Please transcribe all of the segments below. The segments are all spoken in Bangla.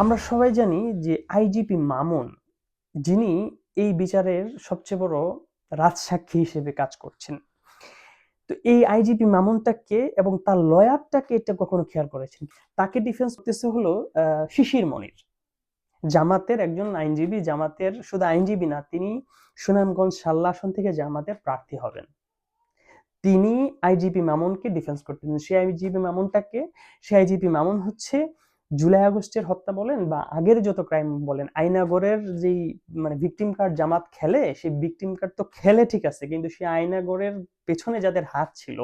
আমরা সবাই জানি যে আইজিপি মামুন, যিনি এই বিচারের সবচেয়ে বড় রাজসাক্ষী হিসেবে কাজ করছেন। তো এই আইজিপি মামুনটাকে এবং তার লয়ারটাকে এটা কখনো খেয়াল করেছেন? তাকে ডিফেন্স করতেছে হলো শিশির মনির। জামাতের একজন আইনজীবী, জামাতের শুধু আইনজীবী না, তিনি সুনামগঞ্জ সাল্লা আসন থেকে জামাতের প্রার্থী হবেন। তিনি আইজিপি মামুনকে ডিফেন্স করতেন। সেই আইজিপি মামুনটাকে, সেই আইজিপি মামুন হচ্ছে জুলাই আগস্টের হত্যা বলেন বা আগের যত ক্রাইম বলেন, আইনাগরের যেই মানে ভিকটিম কার্ড জামাত খেলে, সেই ভিকটিম কার্ড তো খেলে ঠিক আছে, কিন্তু সেই আইনাগরের পেছনে যাদের হাত ছিল,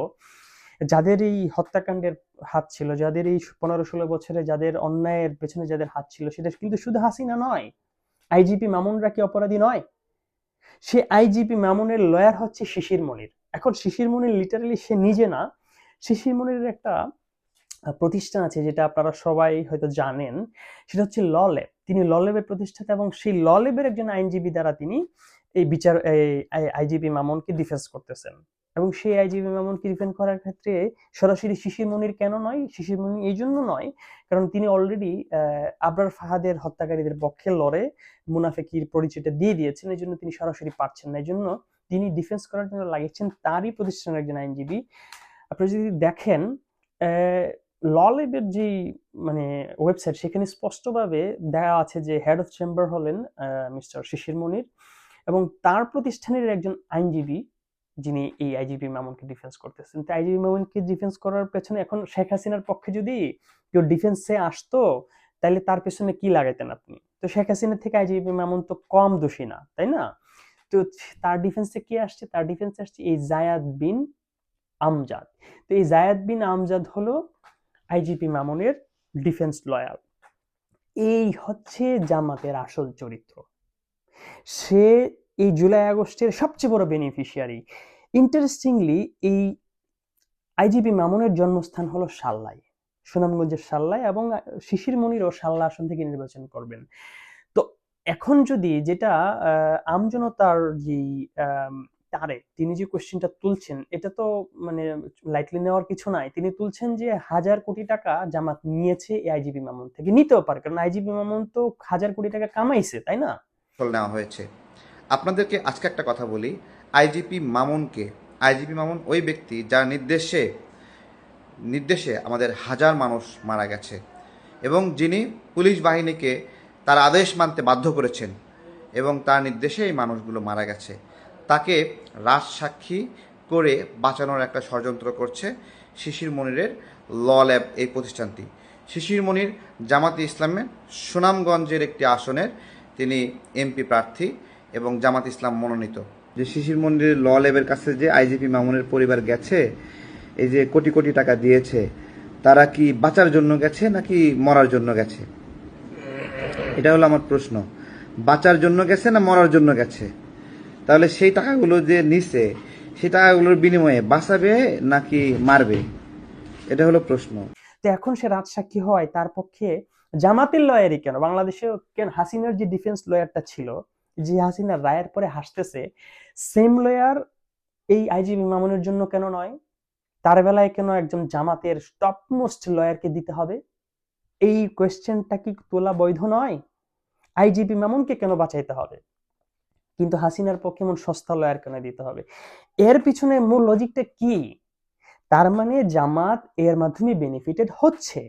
যাদের এই হত্যাকাণ্ডের হাত ছিল, যাদের এই পনেরো ষোলো বছরে যাদের অন্যায়ের পেছনে যাদের হাত ছিল, সেটা কিন্তু শুধু হাসিনা নয়, আইজিপি মামুনরা কি অপরাধী নয়? সে আইজিপি মামুনের লয়ার হচ্ছে শিশির মনির। এখন শিশির মনির লিটারালি সে নিজে না, শিশির মনির একটা প্রতিষ্ঠান আছে যেটা আপনারা সবাই হয়তো জানেন, সেটা হচ্ছে ললেব। তিনি ললেবের প্রতিষ্ঠাতা এবং সেই ললেবের একজন আইনজীবী দ্বারা তিনি এই বিচার আইজিপি মামুনকে ডিফেন্স করতেছেন। এবং সেই আইজিপি মামুনকে ডিফেন্ড করার ক্ষেত্রে সরাসরি শিশির মনির কেন নয়? শিশির এই জন্য নয়, কারণ তিনি অলরেডি আবরার ফাহাদের হত্যাকারীদের পক্ষে লড়ে, মুনাফেকির পরিচয়টা দিয়ে দিয়েছেন, এই জন্য তিনি সরাসরি পারছেন না। এই জন্য তিনি ডিফেন্স করার জন্য লাগিয়েছেন তারই প্রতিষ্ঠানের একজন আইনজীবী। আপনারা যদি দেখেন ললেবের যে মানে ওয়েবসাইট সেখানে স্পষ্টভাবে দেওয়া আছে যে হেড অফ চেম্বার হলেন মিস্টার শিশির মনির এবং তার প্রতিষ্ঠানের একজন আইনজীবী যিনি এই আইজিপি মামুনকে ডিফেন্স করতেছেন। তো আইজিপি মামুনকে ডিফেন্স করার পেছনে এখন শেখ হাসিনার পক্ষে যদি কেউ ডিফেন্সে আসতো, তাহলে তার পেছনে কি লাগাইতেন আপনি? তো শেখ হাসিনা থেকে আইজিপি মামুন তো কম দোষী না, তাই না? তো তার ডিফেন্সে কি আসছে? তার ডিফেন্সে আসছে এই জায়াদ বিন আমজাদ। তো এই জায়াদ বিন আমজাদ হলো আইজিপি মামুনের ডিফেন্স লয়ার এই হচ্ছে জামাতের আসল চরিত্র। সে এই জুলাই আগস্টের সবচেয়ে বড় বেনিফিশিয়ারি ইন্টারেস্টিংলি এই আইজিপি মামুনের জন্মস্থান হলো সাল্লাই, সুনামগঞ্জের সাল্লাই এবং শিশির মনিরও সাল্লা আসন থেকে নির্বাচন করবেন। তো এখন যদি যেটা আমজনতার যে তারে, তিনি যে কোশ্চেনটা তুলছেন, এটা তো মানে লাইটলি নেওয়ার কিছু নাই। তিনি তুলছেন যে হাজার কোটি টাকা জামাত নিয়েছে এই আইজিপি মামুন থেকে। নিতেও পারে, কারণ আইজিপি মামুন তো হাজার কোটি টাকা কামাইছে, তাই না? নেওয়া হয়েছে। আপনাদেরকে আজকে একটা কথা বলি, আইজিপি মামুনকে, আইজিপি মামুন ওই ব্যক্তি যার নির্দেশে নির্দেশে আমাদের হাজার মানুষ মারা গেছে এবং যিনি পুলিশ বাহিনীকে তার আদেশ মানতে বাধ্য করেছেন এবং তার নির্দেশে এই মানুষগুলো মারা গেছে। তাকে রাজসাক্ষী করে বাঁচানোর একটা ষড়যন্ত্র করছে শিশির মনিরের ল ল্যাব এই প্রতিষ্ঠানটি। শিশির মনির জামাতে ইসলামের সুনামগঞ্জের একটি আসনের তিনি এমপি প্রার্থী এবং জামাত ইসলাম মনোনীত। যে শিশির মন্দিরের ল ল্যাবের কাছে যে আইজিপি মামুনের পরিবার গেছে, এই যে কোটি কোটি টাকা দিয়েছে, তারা কি বাঁচার জন্য গেছে নাকি মরার জন্য গেছে? এটা হলো আমার প্রশ্ন। বাঁচার জন্য গেছে না মরার জন্য গেছে? তাহলে সেই টাকাগুলো যে নিছে, সেই টাকাগুলোর বিনিময়ে বাঁচাবে নাকি মারবে? এটা হলো প্রশ্ন। তো এখন সে রাজসাক্ষী হওয়ায় তার পক্ষে জামাতের লয়ারই কেন? বাংলাদেশে কেন হাসিনার যে ডিফেন্স লয়ারটা ছিল, যে হাসিনার রায়ের পরে হাসতেছে সেম লয়ার এই আইজিবি মামুনের জন্য কেন নয়? তার বেলায় কেন একজন জামাতের টপ মোস্ট লয়ারকে দিতে হবে? এই কোয়েশ্চেনটা কি তোলা বৈধ নয়? আইজিপি মামুনকে কেন বাঁচাইতে হবে? কিন্তু হাসিনার পক্ষে এমন সস্তা লয়ার কেন দিতে হবে? এর পিছনে মূল লজিকটা কি? তার মানে জামাত এর মাধ্যমে বেনিফিটেড হচ্ছে।